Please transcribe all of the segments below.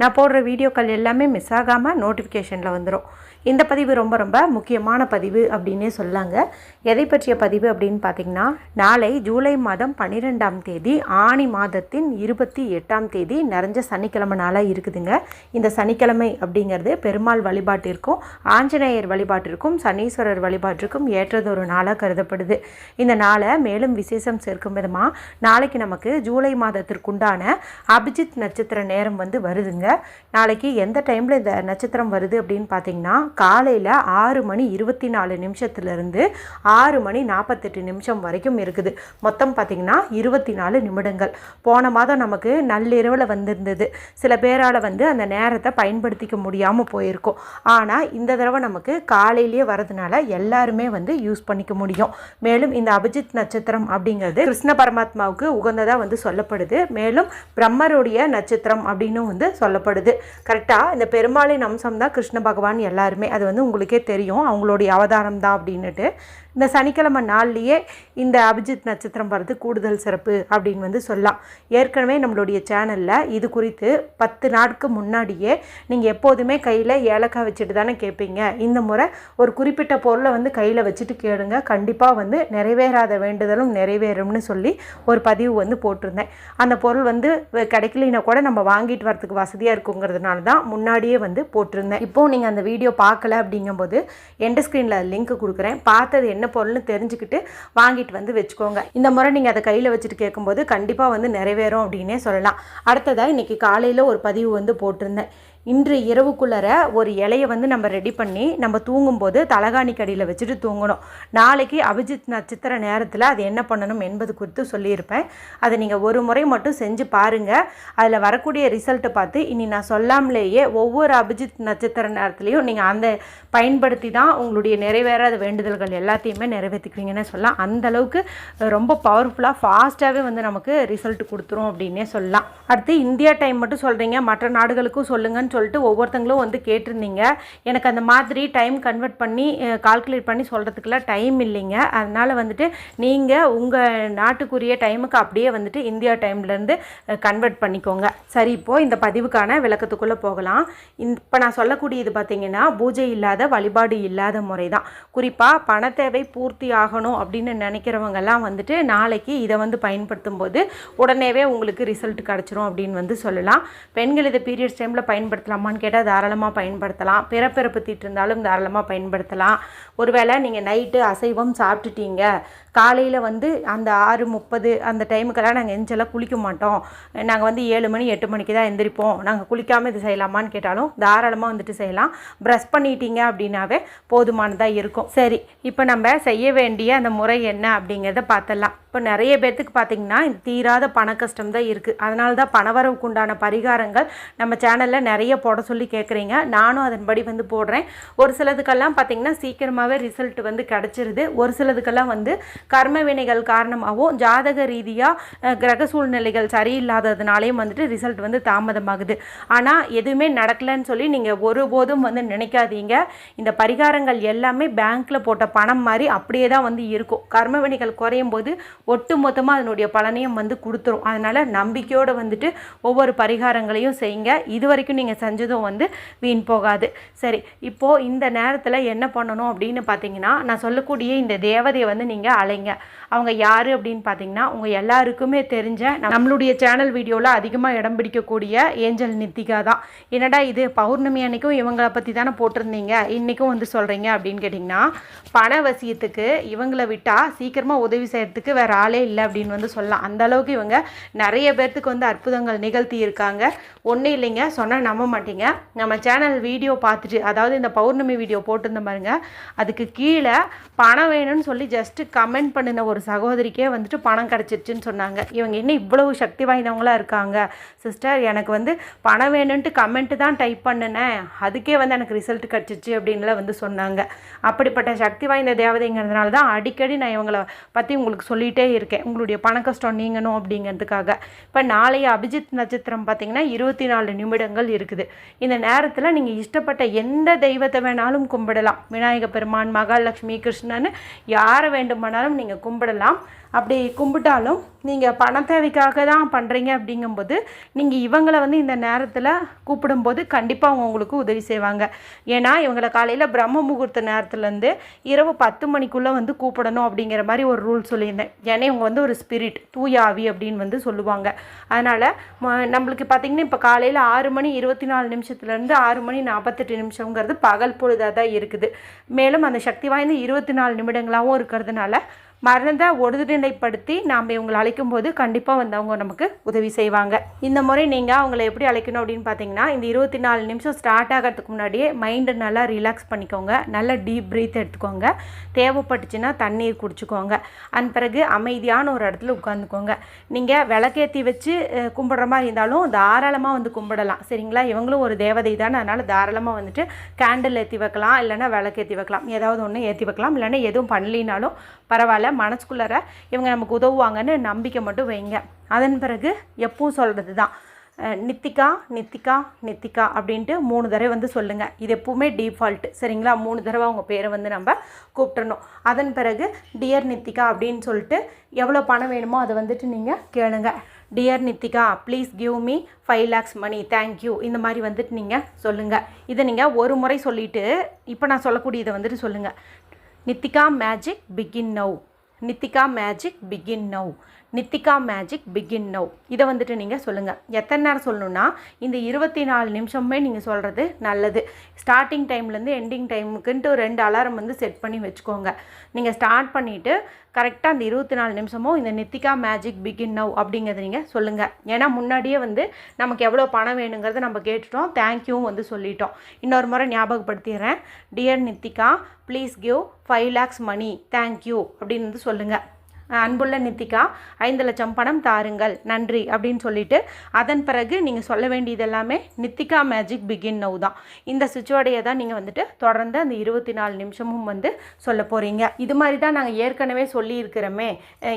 நான் போடுற வீடியோக்கள் எல்லாமே மிஸ் ஆகாமல் நோட்டிஃபிகேஷனில் வந்துடும் இந்த பதிவு ரொம்ப ரொம்ப முக்கியமான பதிவு அப்படின்னே சொல்லாங்க. எதை பற்றிய பதிவு அப்படின்னு பார்த்தீங்கன்னா நாளை ஜூலை மாதம் பன்னிரெண்டாம் தேதி ஆணி மாதத்தின் இருபத்தி எட்டாம் தேதி நிறைஞ்ச சனிக்கிழமை நாளாக இருக்குதுங்க. இந்த சனிக்கிழமை அப்படிங்கிறது பெருமாள் வழிபாட்டிற்கும் ஆஞ்சநேயர் வழிபாட்டிற்கும் சனீஸ்வரர் வழிபாட்டிற்கும் ஏற்றதொரு நாளாக கருதப்படுது. இந்த நாளை மேலும் விசேஷம் சேர்க்கும் விதமாக நாளைக்கு நமக்கு ஜூலை மாதத்திற்குண்டான அபிஜித் நட்சத்திர நேரம் வந்து வருதுங்க. நாளைக்கு எந்த டைமில் இந்த நட்சத்திரம் வருது அப்படின்னு பார்த்தீங்கன்னா காலையில் ஆறு மணி இருபத்தி நாலு நிமிஷத்துலேருந்து ஆறு மணி நாற்பத்தெட்டு நிமிஷம் வரைக்கும் இருக்குது. மொத்தம் பார்த்திங்கன்னா இருபத்தி நாலு நிமிடங்கள். போன மாதம் நமக்கு நள்ளிரவில் வந்திருந்தது. சில பேரால் வந்து அந்த நேரத்தை பயன்படுத்திக்க முடியாமல் போயிருக்கும். ஆனால் இந்த தடவை நமக்கு காலையிலேயே வரதுனால எல்லாருமே வந்து யூஸ் பண்ணிக்க முடியும். மேலும் இந்த அபிஜித் நட்சத்திரம் அப்படிங்கிறது கிருஷ்ண பரமாத்மாவுக்கு உகந்ததாக வந்து சொல்லப்படுது. மேலும் பிரம்மருடைய நட்சத்திரம் அப்படின்னு வந்து சொல்லப்படுது. கரெக்டாக இந்த பெருமாளின் அம்சம் தான் கிருஷ்ண பகவான் எல்லாருமே. அது வந்து உங்களுக்கே தெரியும். அவங்களுடைய அவதாரம் தான் அப்படின்னுட்டு. இந்த சனிக்கிழமை நாள்லேயே இந்த அபிஜித் நட்சத்திரம் வர்றது கூடுதல் சிறப்பு அப்படின்னு வந்து சொல்லலாம். ஏற்கனவே நம்மளுடைய சேனலில் இது குறித்து பத்து நாட்கு முன்னாடியே நீங்கள் எப்போதுமே கையில் ஏலக்காய் வச்சுட்டு தானே கேட்பீங்க இந்த முறை ஒரு குறிப்பிட்ட பொருளை வந்து கையில் வச்சுட்டு கேளுங்க. கண்டிப்பாக வந்து நிறைவேறாத வேண்டுதலும் நிறைவேறும்னு சொல்லி ஒரு பதிவு வந்து போட்டிருந்தேன். அந்த பொருள் வந்து கிடைக்கலனா கூட நம்ம வாங்கிட்டு வரத்துக்கு வசதியாக இருக்குங்கிறதுனால தான் முன்னாடியே வந்து போட்டிருந்தேன். இப்போது நீங்கள் அந்த வீடியோ பார்க்கல அப்படிங்கும்போது எண்ட் ஸ்க்ரீனில் லிங்க் கொடுக்குறேன். பார்த்தது என்ன பொருள்னு தெரிஞ்சுக்கிட்டு வாங்கிட்டு வந்து வச்சுக்கோங்க. இந்த முறை நீங்கள் அதை கையில் வச்சுட்டு கேட்கும்போது கண்டிப்பாக வந்து நிறைவேறும் அப்படின்னே சொல்லலாம். அடுத்ததாக இன்றைக்கி காலையில் ஒரு பதிவு வந்து போட்டிருந்தேன். இன்று இரவுக்குள்ளற ஒரு இலையை வந்து நம்ம ரெடி பண்ணி நம்ம தூங்கும்போது தலகாணி கடியில் வச்சுட்டு தூங்கணும். நாளைக்கு அபிஜித் நட்சத்திர நேரத்தில் அது என்ன பண்ணணும் என்பது குறித்து சொல்லியிருப்பேன். அதை நீங்கள் ஒரு முறை மட்டும் செஞ்சு பாருங்கள் அதில் வரக்கூடிய ரிசல்ட்டை பார்த்து இனி நான் சொல்லாமலேயே ஒவ்வொரு அபிஜித் நட்சத்திர நேரத்துலையும் நீங்கள் அந்த பயன்படுத்தி தான் உங்களுடைய நிறைவேறாத வேண்டுதல்கள் எல்லாத்தையுமே நிறைவேற்றிக்குவீங்கன்னு சொல்லலாம். அந்தளவுக்கு ரொம்ப பவர்ஃபுல்லாக ஃபாஸ்ட்டாகவே வந்து நமக்கு ரிசல்ட் கொடுத்துரும் அப்படின்னே சொல்லலாம். அடுத்து இந்தியா டைம் மட்டும் சொல்கிறீங்க மற்ற நாடுகளுக்கும் சொல்லுங்கன்னு சொல்லிட்டு ஒவ்வொருத்தங்களும் வந்து கேட்டிருந்தீங்க. எனக்கு அந்த மாதிரி டைம் கன்வெர்ட் பண்ணி கால்குலேட் பண்ணி சொல்கிறதுக்கெல்லாம் டைம் இல்லைங்க. அதனால் வந்துட்டு நீங்கள் உங்கள் நாட்டுக்குரிய டைமுக்கு அப்படியே வந்துட்டு இந்தியா டைம்லேருந்து கன்வெர்ட் பண்ணிக்கோங்க. சரி இப்போது இந்த பதிவுக்கான விளக்கத்துக்குள்ளே போகலாம். இப்போ நான் சொல்லக்கூடியது பார்த்திங்கன்னா பூஜை இல்லாத வழிபாடு இல்லாத முறை தான். குறிப்பாக பண தேவை பூர்த்தி ஆகணும் அப்படின்னு நினைக்கிறவங்கெல்லாம் வந்துட்டு நாளைக்கு இதை வந்து பயன்படுத்தும் போது உடனேவே உங்களுக்கு ரிசல்ட் கிடச்சிரும் அப்படின்னு வந்து சொல்லலாம். பெண்கள் இதை பீரியட்ஸ் டைமில் பயன்படுத்தலாமான்னு கேட்டால் தாராளமாக பயன்படுத்தலாம். பிறப்பிறப்பு தீட்டு இருந்தாலும் தாராளமாக பயன்படுத்தலாம். ஒருவேளை நீங்கள் நைட்டு அசைவம் சாப்பிட்டுட்டீங்க. காலையில் வந்து அந்த ஆறு முப்பது அந்த டைமுக்கெல்லாம் நாங்கள் எஞ்செல்லாம் குளிக்க மாட்டோம். நாங்கள் வந்து ஏழு மணி எட்டு மணிக்கு தான் எந்திரிப்போம். நாங்கள் குளிக்காமல் இது செய்யலாமான்னு கேட்டாலும் தாராளமாக வந்துட்டு செய்யலாம். ப்ரஷ் பண்ணிட்டீங்க அப்படின்னாவே போதுமானதாக இருக்கும். சரி இப்போ நம்ம செய்ய வேண்டிய அந்த முறை என்ன அப்படிங்கிறத பார்த்துடலாம் இப்போ நிறைய பேர்த்துக்கு பார்த்தீங்கன்னா தீராத பண கஷ்டம் தான் இருக்குது அதனால தான் பணவரவுக்கு உண்டான பரிகாரங்கள் நம்ம சேனலில் நிறைய போட சொல்லி கேட்குறீங்க நானும் அதன்படி வந்து போடுறேன். ஒரு சிலதுக்கெல்லாம் பார்த்தீங்கன்னா சீக்கிரமாகவே ரிசல்ட் வந்து கிடச்சிருது. ஒரு சிலதுக்கெல்லாம் வந்து கர்ம வினைகள் காரணமாகவும் ஜாதக ரீதியாக கிரக சூழ்நிலைகள் சரியில்லாததுனாலையும் வந்துட்டு ரிசல்ட் வந்து தாமதமாகுது. ஆனால் எதுவுமே நடக்கலைன்னு சொல்லி நீங்கள் ஒருபோதும் வந்து நினைக்காதீங்க. இந்த பரிகாரங்கள் எல்லாமே பேங்க்கில் போட்ட பணம் மாதிரி அப்படியே தான் வந்து இருக்கும். கர்ம வினைகள் குறையும் போது ஒட்டு மொத்தமாக அதனுடைய பலனையும் வந்து கொடுத்துரும். அதனால் நம்பிக்கையோடு வந்துட்டு ஒவ்வொரு பரிகாரங்களையும் செய்யுங்க. இது வரைக்கும் நீங்கள் செஞ்சதும் வந்து வீண் போகாது. சரி இப்போது இந்த நேரத்தில் என்ன பண்ணணும் அப்படின்னு பார்த்தீங்கன்னா நான் சொல்லக்கூடிய இந்த தேவதையை வந்து நீங்கள் அலைங்க. அவங்க யார் அப்படின்னு பார்த்தீங்கன்னா உங்கள் எல்லாருக்குமே தெரிஞ்ச நம்மளுடைய சேனல் வீடியோவில் அதிகமாக இடம் பிடிக்கக்கூடிய ஏஞ்சல் நித்திகா தான். என்னடா இது பௌர்ணமி அன்னைக்கும் இவங்களை பற்றி தானே போட்டிருந்தீங்க இன்றைக்கும் வந்து சொல்கிறீங்க அப்படின்னு கேட்டிங்கன்னா பண வசியத்துக்கு இவங்களை விட்டால் சீக்கிரமாக உதவி செய்கிறதுக்கு வேறு ஆளே இல்லை அப்படின்னு வந்து சொல்லலாம். அந்த அளவுக்கு இவங்க நிறைய பேர்த்துக்கு வந்து அற்புதங்கள் நிகழ்த்தி இருக்காங்க. ஒன்றும் இல்லைங்க சொன்னால் நம்ம மாட்டீங்க. நம்ம சேனல் வீடியோ பார்த்துட்டு அதாவது இந்த பௌர்ணமி வீடியோ போட்டிருந்த பாருங்க அதுக்கு கீழே பணம் வேணும்னு சொல்லி ஜஸ்ட்டு கமெண்ட் பண்ணின ஒரு சகோதரிக்கே வந்துட்டு பணம் கிடச்சிருச்சுன்னு சொன்னாங்க. இவங்க என்ன இவ்வளவு சக்தி வாய்ந்தவங்களா இருக்காங்க. சிஸ்டர் எனக்கு வந்து பணம் வேணும்ன்ட்டு கமெண்ட்டு தான் டைப் பண்ணினேன். அதுக்கே வந்து எனக்கு ரிசல்ட் கிடச்சிச்சு அப்படின்லாம் வந்து சொன்னாங்க. அப்படிப்பட்ட சக்தி வாய்ந்த தேவதைங்கிறதுனால தான் அடிக்கடி நான் இவங்களை பற்றி உங்களுக்கு சொல்லிகிட்டே இருக்கேன். உங்களுடைய பண கஷ்டம் நீங்கணும் அப்படிங்கிறதுக்காக. இப்போ நாளைய அபிஜித் நட்சத்திரம் பார்த்திங்கன்னா இருபத்தி நாலு நிமிடங்கள் இருக்குது. இந்த நேரத்தில் நீங்கள் இஷ்டப்பட்ட எந்த தெய்வத்தை வேணாலும் கும்பிடலாம். விநாயக பெருமான் மகாலட்சுமி கிருஷ்ணன்னு யாரை வேண்டுமானாலும் நீங்கள் கும்பிடலாம். அப்படி கும்பிட்டாலும் நீங்கள் பண தேவைக்காக தான் பண்ணுறீங்க அப்படிங்கும்போது நீங்கள் இவங்களை வந்து இந்த நேரத்தில் கூப்பிடும்போது கண்டிப்பாக அவங்க உங்களுக்கு உதவி செய்வாங்க. ஏன்னா இவங்களை காலையில் பிரம்ம முகூர்த்த நேரத்துலேருந்து இரவு பத்து மணிக்குள்ளே வந்து கூப்பிடணும் அப்படிங்கிற மாதிரி ஒரு ரூல் சொல்லியிருந்தேன். ஏன்னா இவங்க வந்து ஒரு ஸ்பிரிட் தூயாவி அப்படின்னு வந்து சொல்லுவாங்க. அதனால் நம்மளுக்கு பார்த்திங்கன்னா இப்போ காலையில் ஆறு மணி இருபத்தி நாலு நிமிஷத்துலேருந்து ஆறு மணி நாற்பத்தெட்டு நிமிஷங்கிறது பகல் பொழுதாக தான் இருக்குது. மேலும் அந்த சக்தி வாய்ந்த இருபத்தி நாலு நிமிடங்களாகவும் இருக்கிறதுனால மறந்த ஒருநிலைப்படுத்தி நாம் இவங்களை அழைக்கும் போது கண்டிப்பாக வந்து அவங்க நமக்கு உதவி செய்வாங்க. இந்த முறை நீங்கள் அவங்கள எப்படி அழைக்கணும் அப்படின்னு பார்த்தீங்கன்னா இந்த இருபத்தி நாலு நிமிஷம் ஸ்டார்ட் ஆகிறதுக்கு முன்னாடியே மைண்டை நல்லா ரிலாக்ஸ் பண்ணிக்கோங்க. நல்லா டீப் ப்ரீத் எடுத்துக்கோங்க. தேவைப்பட்டுச்சுன்னா தண்ணீர் குடிச்சுக்கோங்க. அதன் பிறகு அமைதியான ஒரு இடத்துல உட்காந்துக்கோங்க நீங்கள் விளக்கேற்றி வச்சு கும்பிட்ற மாதிரி இருந்தாலும் தாராளமாக வந்து கும்பிடலாம். சரிங்களா? இவங்களும் ஒரு தேவதை தானே அதனால் தாராளமாக வந்துட்டு கேண்டில் ஏற்றி வைக்கலாம். இல்லைன்னா விளக்கேற்றி வைக்கலாம். ஏதாவது ஒன்று ஏற்றி வைக்கலாம். இல்லைன்னா எதுவும் பண்ணலினாலும் பரவாயில்ல. மனசுக்குள்ளார இவங்க நமக்கு உதவுவாங்கன்னு நம்பிக்கை மட்டும் வைங்க. அதன் பிறகு எப்பவும் சொல்கிறது தான் நித்திகா நித்திகா நித்திகா அப்படின்ட்டு மூணு தடவை வந்து சொல்லுங்கள் இது எப்பவுமே டிஃபால்ட் சரிங்களா? மூணு தடவை அவங்க பேரை வந்து நம்ம கூப்பிட்றணும் அதன் பிறகு டியர் நித்திகா அப்படின்னு சொல்லிட்டு எவ்வளோ பணம் வேணுமோ அதை வந்துட்டு நீங்கள் கேளுங்க. Dear Nithika please give me five lakhs money thank you இந்த மாதிரி வந்துட்டு நீங்கள் சொல்லுங்கள் இதை நீங்கள் ஒரு முறை சொல்லிவிட்டு இப்போ நான் சொல்லக்கூடியதை வந்துட்டு சொல்லுங்கள் Nithika magic begin now Nithika magic begin now Nithika magic begin now. இதை வந்துட்டு நீங்கள் சொல்லுங்கள் எத்தனை நேரம் சொல்லணுன்னா இந்த இருபத்தி நாலு நிமிஷமே நீங்கள் சொல்கிறது நல்லது. ஸ்டார்டிங் டைம்லேருந்து எண்டிங் டைமுக்குன்ட்டு ரெண்டு அலாரம் வந்து செட் பண்ணி வச்சுக்கோங்க. நீங்கள் ஸ்டார்ட் பண்ணிவிட்டு கரெக்டாக அந்த இருபத்தி நாலு நிமிஷமும் இந்த நித்திகா மேஜிக் பிகின் நவ் அப்படிங்கிறத நீங்கள் சொல்லுங்கள் ஏன்னா முன்னாடியே வந்து நமக்கு எவ்வளோ பணம் வேணுங்கிறத நம்ம கேட்டுட்டோம். தேங்க்யூவும் வந்து சொல்லிட்டோம். இன்னொரு முறை ஞாபகப்படுத்திடுறேன். Dear Nithika please give five lakhs money thank you அப்படின்னு வந்து சொல்லுங்கள் அன்புள்ள நித்திகா ஐந்து லட்சம் பணம் தாருங்கள். நன்றி அப்படின்னு சொல்லிட்டு அதன் பிறகு நீங்கள் சொல்ல வேண்டியது எல்லாமே நித்திகா மேஜிக் பிகின் நவ் தான். இந்த சுச்சுவடையை தான் நீங்கள் வந்துட்டு தொடர்ந்து அந்த இருபத்தி நாலு நிமிஷமும் வந்து சொல்ல போகிறீங்க இது மாதிரி தான் நாங்கள் ஏற்கனவே சொல்லியிருக்கிறோமே.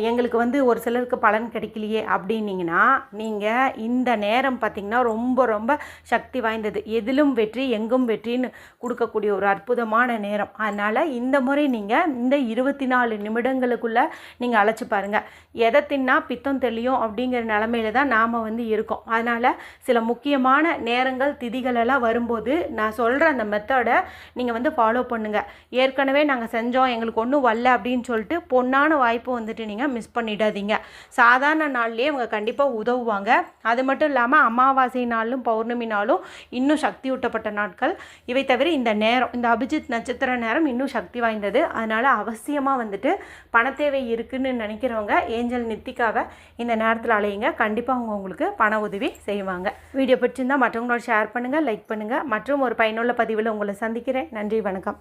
எங்களுக்கு வந்து ஒரு சிலருக்கு பலன் கிடைக்கலையே அப்படின்னீங்கன்னா நீங்கள் இந்த நேரம் பார்த்திங்கன்னா ரொம்ப ரொம்ப சக்தி வாய்ந்தது. எதிலும் வெற்றி எங்கும் வெற்றின்னு கொடுக்கக்கூடிய ஒரு அற்புதமான நேரம். அதனால் இந்த முறை நீங்கள் இந்த இருபத்தி நாலு நிமிடங்களுக்குள்ளே நீங்கள் அழைச்சி பாருங்கள் எதை தின்னா பித்தம் தெளியும் அப்படிங்கிற நிலமையில தான் நாம் வந்து இருக்கோம். அதனால் சில முக்கியமான நேரங்கள் திதிகள் எல்லாம் வரும்போது நான் சொல்கிற அந்த மெத்தடை நீங்கள் வந்து ஃபாலோ பண்ணுங்கள் ஏற்கனவே நாங்கள் செஞ்சோம் எங்களுக்கு ஒன்றும் வரல அப்படின்னு சொல்லிட்டு பொண்ணான வாய்ப்பு வந்துட்டு நீங்கள் மிஸ் பண்ணிடாதீங்க. சாதாரண நாள்லேயே அவங்க கண்டிப்பாக உதவுவாங்க. அது மட்டும் இல்லாமல் அமாவாசை நாளும் பௌர்ணமி நாளும் இன்னும் சக்தி ஊட்டப்பட்ட நாட்கள். இவை தவிர இந்த நேரம் இந்த அபிஜித் நட்சத்திர நேரம் இன்னும் சக்தி வாய்ந்தது. அதனால் அவசியமாக வந்துட்டு பணத்தேவை இருக்குன்னு நினைக்கிறவங்க ஏஞ்சல் நித்திக்காவை இந்த நேரத்தில் அலையுங்க. கண்டிப்பாக அவங்க உங்களுக்கு பண உதவி செய்வாங்க. வீடியோ பிடிச்சிருந்தால் மற்றவங்களோட ஷேர் பண்ணுங்கள் லைக் பண்ணுங்கள் மற்றும் ஒரு பயனுள்ள பதிவில் உங்களை சந்திக்கிறேன். நன்றி வணக்கம்.